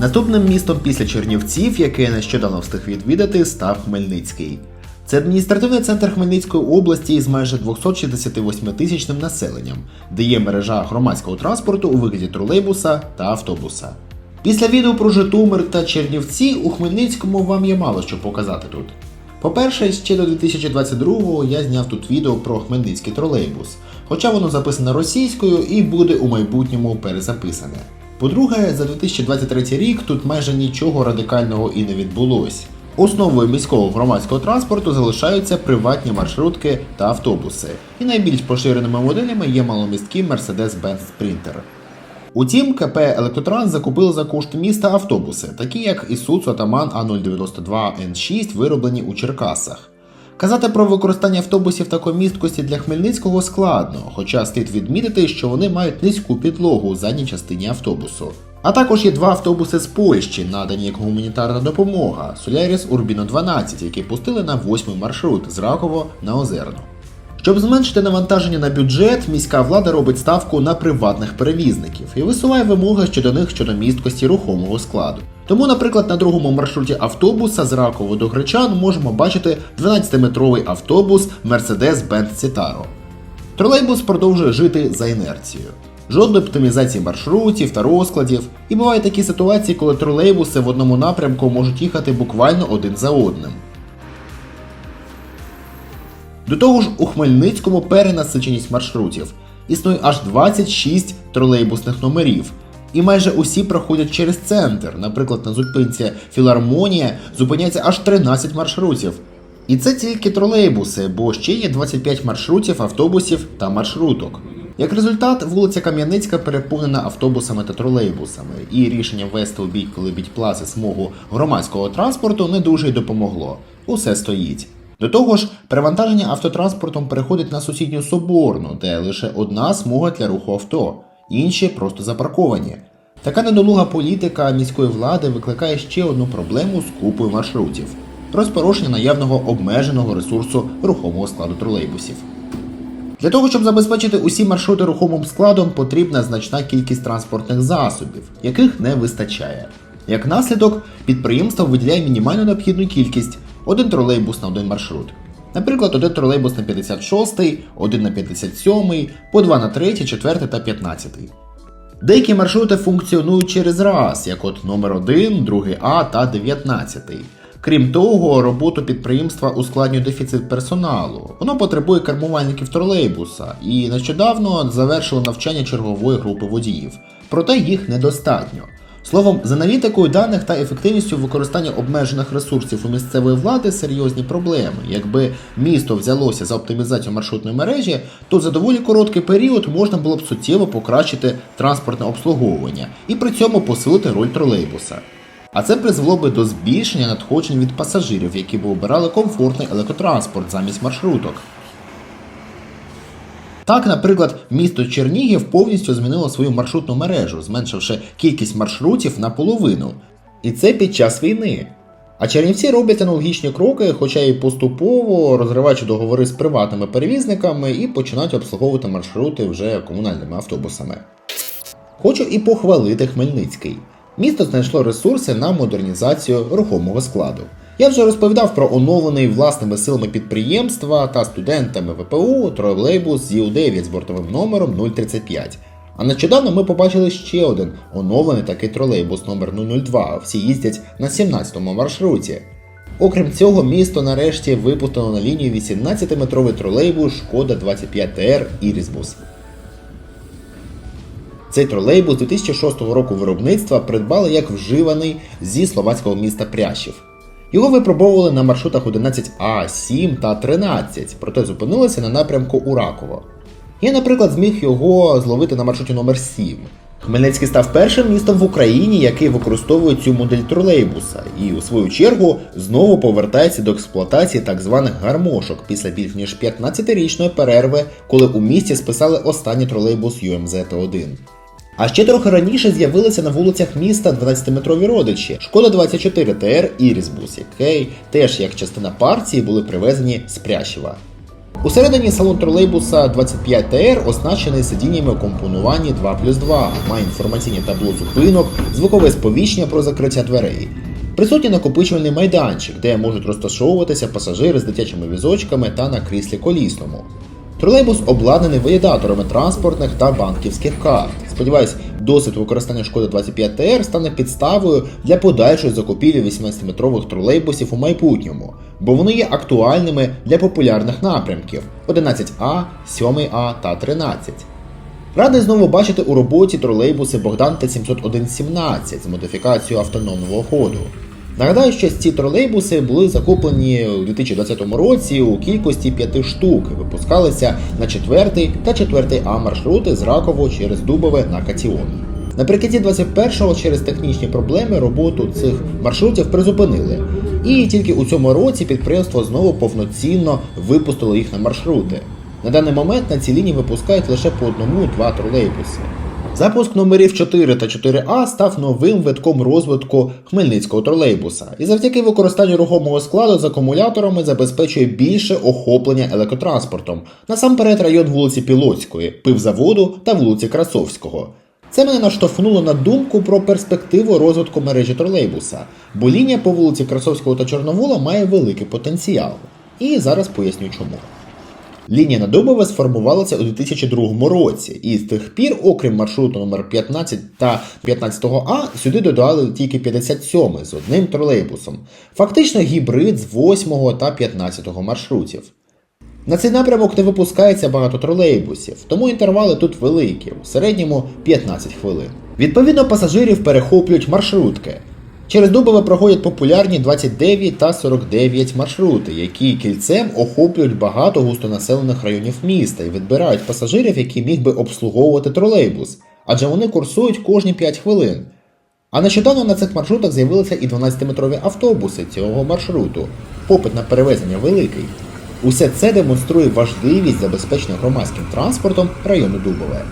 Наступним містом після Чернівців, яке нещодавно встиг відвідати, став Хмельницький. Це адміністративний центр Хмельницької області із майже 268 тисячним населенням, де є мережа громадського транспорту у вигляді тролейбуса та автобуса. Після відео про Житомир та Чернівці у Хмельницькому вам є мало що показати тут. По-перше, ще до 2022-го я зняв тут відео про хмельницький тролейбус, хоча воно записане російською і буде у майбутньому перезаписане. По-друге, за 2023 рік тут майже нічого радикального і не відбулось. Основою міського громадського транспорту залишаються приватні маршрутки та автобуси, і найбільш поширеними моделями є маломісткі Mercedes-Benz Sprinter. Утім, КП Електротранс закупили за кошти міста автобуси, такі як Ataman A092 N6, вироблені у Черкасах. Казати про використання автобусів такої місткості для Хмельницького складно, хоча слід відмітити, що вони мають низьку підлогу у задній частині автобусу. А також є два автобуси з Польщі, надані як гуманітарна допомога Solaris Urbino 12, які пустили на восьмий маршрут з Раково на Озерно. Щоб зменшити навантаження на бюджет, міська влада робить ставку на приватних перевізників і висуває вимоги щодо них щодо місткості рухомого складу. Тому, наприклад, на другому маршруті автобуса з Раково до Гречан можемо бачити 12-метровий автобус Mercedes-Benz Citaro. Тролейбус продовжує жити за інерцією. Жодної оптимізації маршрутів та розкладів. І бувають такі ситуації, коли тролейбуси в одному напрямку можуть їхати буквально один за одним. До того ж, у Хмельницькому перенасиченість маршрутів. Існує аж 26 тролейбусних номерів. І майже усі проходять через центр. Наприклад, на зупинці Філармонія зупиняється аж 13 маршрутів. І це тільки тролейбуси, бо ще є 25 маршрутів, автобусів та маршруток. Як результат, вулиця Кам'яницька переповнена автобусами та тролейбусами, і рішення ввести у бік Лебідь Плази смугу громадського транспорту не дуже й допомогло. Усе стоїть. До того ж, перевантаження автотранспортом переходить на сусідню Соборну, де лише одна смуга для руху авто, інші просто запарковані. Така недолуга політика міської влади викликає ще одну проблему з купою маршрутів розпорошення наявного обмеженого ресурсу рухомого складу тролейбусів. Для того, щоб забезпечити усі маршрути рухомим складом, потрібна значна кількість транспортних засобів, яких не вистачає. Як наслідок, підприємство виділяє мінімально необхідну кількість один тролейбус на один маршрут. Наприклад, один тролейбус на 56, один на 57, по два на 3, 4 та 15. Деякі маршрути функціонують через раз, як от номер 1, 2 А та 19. Крім того, роботу підприємства ускладнює дефіцит персоналу. Воно потребує кермувальників тролейбуса і нещодавно завершило навчання чергової групи водіїв. Проте їх недостатньо. Словом, з аналітикою даних та ефективністю використання обмежених ресурсів у місцевої влади серйозні проблеми. Якби місто взялося за оптимізацію маршрутної мережі, то за доволі короткий період можна було б суттєво покращити транспортне обслуговування і при цьому посилити роль тролейбуса. А це призвело би до збільшення надходжень від пасажирів, які б обирали комфортний електротранспорт замість маршруток. Так, наприклад, місто Чернігів повністю змінило свою маршрутну мережу, зменшивши кількість маршрутів наполовину. І це під час війни. А Чернівці роблять аналогічні кроки, хоча і поступово розриваючи договори з приватними перевізниками і починають обслуговувати маршрути вже комунальними автобусами. Хочу і похвалити Хмельницький. Місто знайшло ресурси на модернізацію рухомого складу. Я вже розповідав про оновлений власними силами підприємства та студентами ВПУ тролейбус ЗІУ-9 з бортовим номером 035. А нещодавно ми побачили ще один оновлений такий тролейбус номер 002. Всі їздять на 17-му маршруті. Окрім цього, місто нарешті випустило на лінію 18-метровий тролейбус Шкода 25 ТР Ірісбус. Цей тролейбус 2006 року виробництва придбали як вживаний зі словацького міста Прящів. Його випробовували на маршрутах 11А, 7 та 13, проте зупинилися на напрямку Ураково. Я, наприклад, зміг його зловити на маршруті номер 7. Хмельницький став першим містом в Україні, який використовує цю модель тролейбуса, і у свою чергу знову повертається до експлуатації так званих гармошок після більш ніж 15-річної перерви, коли у місті списали останній тролейбус UMZ-1. А ще трохи раніше з'явилися на вулицях міста 12-метрові родичі Шкода 24 ТР Ірісбус, який теж як частина партії були привезені з Прящева. Усередині салон тролейбуса 25ТР оснащений сидіннями у компонуванні 2 плюс 2, має інформаційне табло зупинок, звукове сповіщення про закриття дверей. Присутній накопичувальний майданчик, де можуть розташовуватися пасажири з дитячими візочками та на кріслі колісному. Тролейбус обладнаний валідаторами транспортних та банківських карт. Сподіваюсь, досвід використання шкоди 25ТР стане підставою для подальшої закупівлі 18-метрових тролейбусів у майбутньому, бо вони є актуальними для популярних напрямків 11А, 7А та 13. Радий знову бачити у роботі тролейбуси Богдан Т-701-17 з модифікацією автономного ходу. Нагадаю, що ці тролейбуси були закуплені у 2020 році у кількості 5 штук, випускалися на 4 та 4 А маршрути з Раково через Дубове на Катіон. Наприкінці 21-го через технічні проблеми роботу цих маршрутів призупинили. І тільки у цьому році підприємство знову повноцінно випустило їх на маршрути. На даний момент на цій лінії випускають лише по одному-два тролейбуси. Запуск номерів 4 та 4А став новим витком розвитку хмельницького тролейбуса і завдяки використанню рухомого складу з акумуляторами забезпечує більше охоплення електротранспортом, насамперед район вулиці Пілоцької, пивзаводу та вулиці Красовського. Це мене наштовхнуло на думку про перспективу розвитку мережі тролейбуса, бо лінія по вулиці Красовського та Чорновола має великий потенціал. І зараз поясню чому. Лінія на Дубове сформувалася у 2002 році, і з тих пір, окрім маршруту номер 15 та 15А, сюди додали тільки 57 з одним тролейбусом. Фактично гібрид з 8 та 15 маршрутів. На цей напрямок не випускається багато тролейбусів, тому інтервали тут великі, у середньому 15 хвилин. Відповідно, пасажирів перехоплюють маршрутки. Через Дубове проходять популярні 29 та 49 маршрути, які кільцем охоплюють багато густонаселених районів міста і відбирають пасажирів, які міг би обслуговувати тролейбус, адже вони курсують кожні 5 хвилин. А нещодавно на цих маршрутах з'явилися і 12-метрові автобуси цього маршруту. Попит на перевезення великий. Усе це демонструє важливість забезпечення громадським транспортом району Дубове.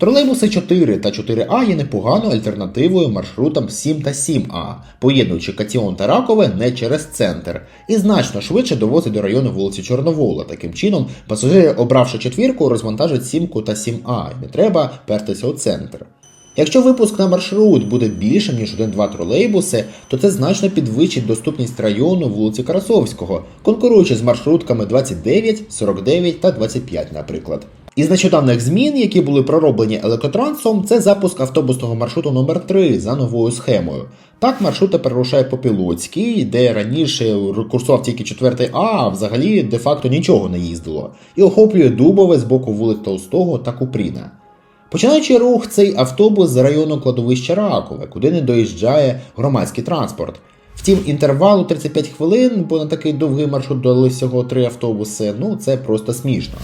Тролейбуси 4 та 4А є непоганою альтернативою маршрутам 7 та 7А, поєднуючи Катіон та Ракове не через центр, і значно швидше довозить до району вулиці Чорновола. Таким чином, пасажири, обравши четвірку, розвантажать 7 та 7А, і не треба пертися у центр. Якщо випуск на маршрут буде більшим, ніж один-два тролейбуси, то це значно підвищить доступність району вулиці Красовського, конкуруючи з маршрутками 29, 49 та 25, наприклад. Із нещодавних змін, які були пророблені елекtroтрансом, це запуск автобусного маршруту номер 3 за новою схемою. Так маршрут тепер рушає по Пілоцькій, де раніше курсував тільки 4 А, а взагалі де-факто нічого не їздило, і охоплює Дубове з боку вулиць Толстого та Купріна. Починаючи рух цей автобус з району кладовища Ракове, куди не доїжджає громадський транспорт. Втім, інтервал у 35 хвилин, бо на такий довгий маршрут дали всього три автобуси, ну це просто смішно.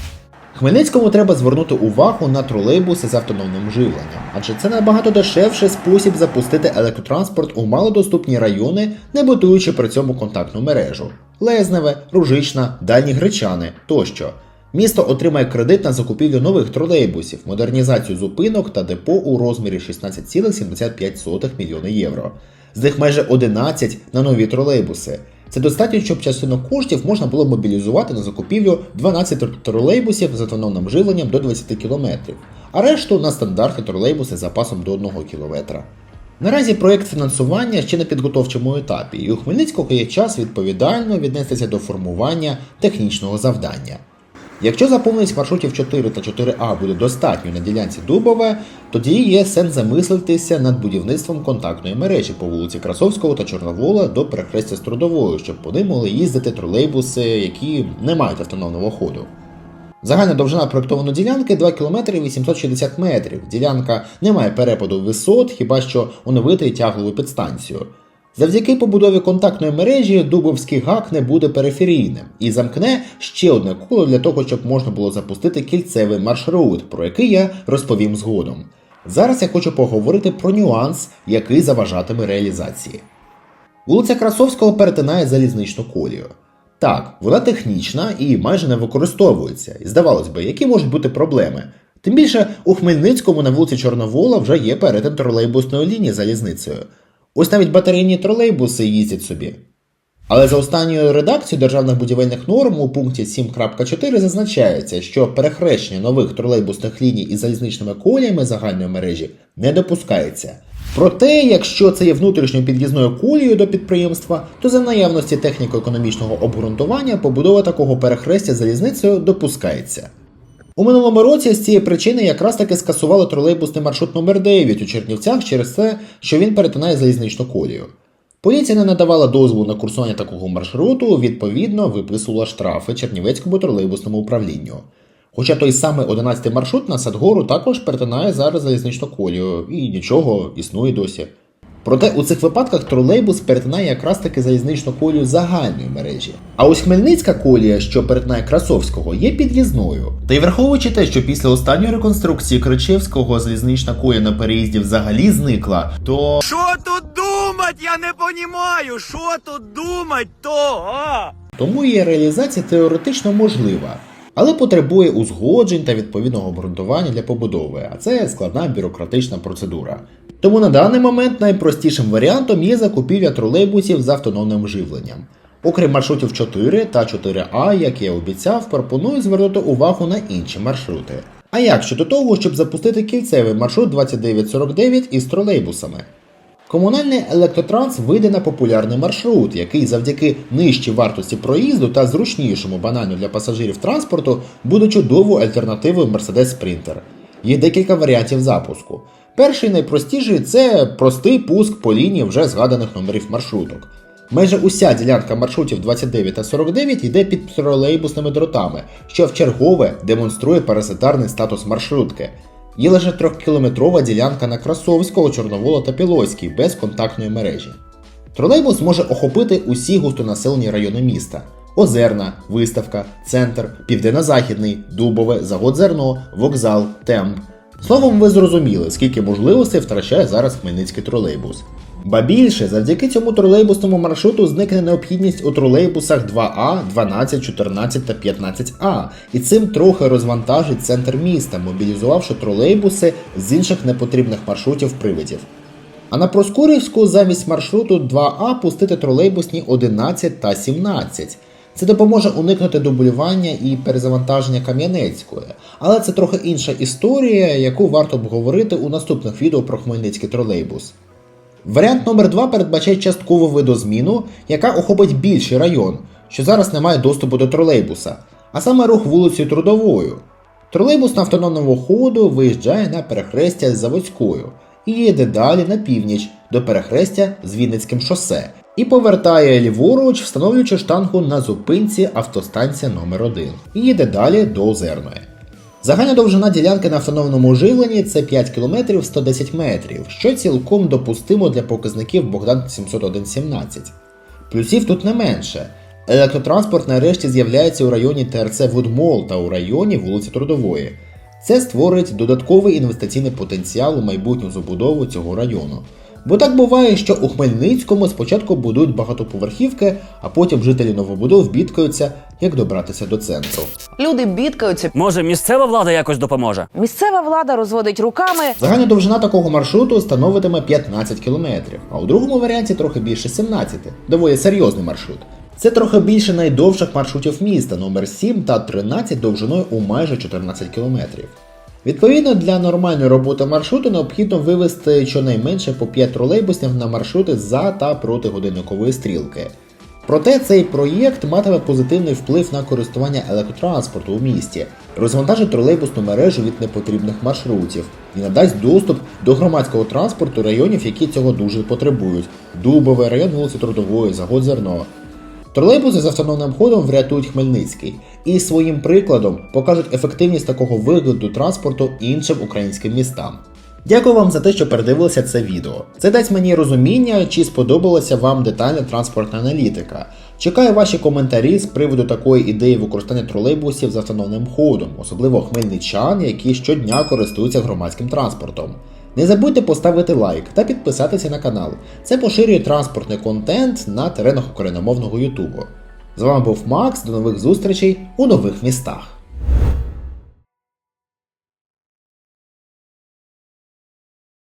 Хмельницькому треба звернути увагу на тролейбуси з автономним живленням, адже це набагато дешевший спосіб запустити електротранспорт у малодоступні райони, не будуючи при цьому контактну мережу. Лезневе, Ружична, Дальні Гречани тощо. Місто отримає кредит на закупівлю нових тролейбусів, модернізацію зупинок та депо у розмірі 16,75 мільйони євро. З них майже 11 на нові тролейбуси. Це достатньо, щоб частину коштів можна було мобілізувати на закупівлю 12 тролейбусів з автономним живленням до 20 км, а решту на стандартні тролейбуси з запасом до 1 км. Наразі проєкт фінансування ще на підготовчому етапі, і у Хмельницького є час відповідально віднестися до формування технічного завдання. Якщо заповненість маршрутів 4 та 4А буде достатньою на ділянці Дубове, тоді є сенс замислитися над будівництвом контактної мережі по вулиці Красовського та Чорновола до перехрестя з Трудовою, щоб вони могли їздити тролейбуси, які не мають автономного ходу. Загальна довжина проєктованої ділянки 2 км 860 метрів. Ділянка не має перепаду висот, хіба що оновити тяглову підстанцію. Завдяки побудові контактної мережі Дубовський гак не буде периферійним і замкне ще одне коло для того, щоб можна було запустити кільцевий маршрут, про який я розповім згодом. Зараз я хочу поговорити про нюанс, який заважатиме реалізації. Вулиця Красовського перетинає залізничну колію. Так, вона технічна і майже не використовується. І здавалось би, які можуть бути проблеми. Тим більше у Хмельницькому на вулиці Чорновола вже є перетин тролейбусної лінії залізницею. Ось навіть батарейні тролейбуси їздять собі. Але за останньою редакцією державних будівельних норм у пункті 7.4 зазначається, що перехрещення нових тролейбусних ліній із залізничними коліями загальної мережі не допускається. Проте, якщо це є внутрішньою під'їзною колією до підприємства, то за наявності техніко-економічного обґрунтування побудова такого перехрестя залізницею допускається. У минулому році з цієї причини якраз таки скасували тролейбусний маршрут номер 9 у Чернівцях через те, що він перетинає залізничну колію. Поліція не надавала дозволу на курсування такого маршруту, відповідно, виписувала штрафи Чернівецькому тролейбусному управлінню. Хоча той самий 11-й маршрут на Садгору також перетинає зараз залізничну колію, і нічого існує досі. Проте у цих випадках тролейбус перетинає якраз таки залізничну колію загальної мережі. А ось Хмельницька колія, що перетинає Красовського, є під'їзною. Та й враховуючи те, що після останньої реконструкції Кричевського залізнична колія на переїзді взагалі зникла, то Що тут думать? Я не понімаю. Що тут думать то? А? тому її реалізація теоретично можлива, але потребує узгоджень та відповідного обґрунтування для побудови, а це складна бюрократична процедура. Тому на даний момент найпростішим варіантом є закупівля тролейбусів з автономним живленням. Окрім маршрутів 4 та 4А, як я обіцяв, пропоную звернути увагу на інші маршрути. А як щодо того, щоб запустити кільцевий маршрут 2949 із тролейбусами? Комунальний електротранс вийде на популярний маршрут, який завдяки нижчій вартості проїзду та зручнішому банально для пасажирів транспорту буде чудовою альтернативою Mercedes Sprinter. Є декілька варіантів запуску. Перший найпростіший це простий пуск по лінії вже згаданих номерів маршруток. Майже уся ділянка маршрутів 29 та 49 йде під тролейбусними дротами, що вчергове демонструє паразитарний статус маршрутки. Є лише трьохкілометрова ділянка на Красовського, Чорновола та Пілоцький без контактної мережі. Тролейбус може охопити усі густонаселені райони міста: Озерна, Виставка, Центр, Південно-Західний, Дубове, Завод Зерно, Вокзал, Темп. Словом, ви зрозуміли, скільки можливостей втрачає зараз хмельницький тролейбус. Ба більше, завдяки цьому тролейбусному маршруту зникне необхідність у тролейбусах 2А, 12, 14 та 15А, і цим трохи розвантажить центр міста, мобілізувавши тролейбуси з інших непотрібних маршрутів привидів. А на Проскурівську замість маршруту 2А пустити тролейбусні 11 та 17. Це допоможе уникнути дублювання і перезавантаження Кам'янецької. Але це трохи інша історія, яку варто обговорити у наступних відео про хмельницький тролейбус. Варіант номер 2 передбачає часткову видозміну, яка охопить більший район, що зараз не має доступу до тролейбуса, а саме рух вулицею Трудовою. Тролейбус на автономному ходу виїжджає на перехрестя з Заводською і їде далі на північ до перехрестя з Вінницьким шосе і повертає ліворуч, встановлюючи штангу на зупинці автостанція номер 1 і їде далі до Озерної. Загальна довжина ділянки на автономному живленні це 5 км 110 метрів, що цілком допустимо для показників Богдан 701.17. Плюсів тут не менше. Електротранспорт нарешті з'являється у районі ТРЦ Вудмол та у районі вулиці Трудової. Це створить додатковий інвестиційний потенціал у майбутню забудову цього району. Бо так буває, що у Хмельницькому спочатку будують багатоповерхівки, а потім жителі новобудов бідкаються, як добратися до центру. Люди бідкаються. Може, місцева влада якось допоможе? Місцева влада розводить руками. Загальна довжина такого маршруту становитиме 15 км, а у другому варіанті трохи більше 17, доволі серйозний маршрут. Це трохи більше найдовших маршрутів міста номер 7 та 13 довжиною у майже 14 км. Відповідно, для нормальної роботи маршруту необхідно вивести щонайменше по 5 тролейбусів на маршрути за та проти годинникової стрілки. Проте цей проєкт матиме позитивний вплив на користування електротранспорту у місті, розвантажить тролейбусну мережу від непотрібних маршрутів і надасть доступ до громадського транспорту районів, які цього дуже потребують: Дубове, район вулиці Трудової, Загод Зерно. Тролейбуси з автономним ходом врятують Хмельницький і своїм прикладом покажуть ефективність такого вигляду транспорту іншим українським містам. Дякую вам за те, що передивилися це відео. Це дасть мені розуміння, чи сподобалася вам детальна транспортна аналітика. Чекаю ваші коментарі з приводу такої ідеї використання тролейбусів з автономним ходом, особливо хмельничан, які щодня користуються громадським транспортом. Не забудьте поставити лайк та підписатися на канал. Це поширює транспортний контент на теренах україномовного Ютубу. З вами був Макс, до нових зустрічей у нових містах.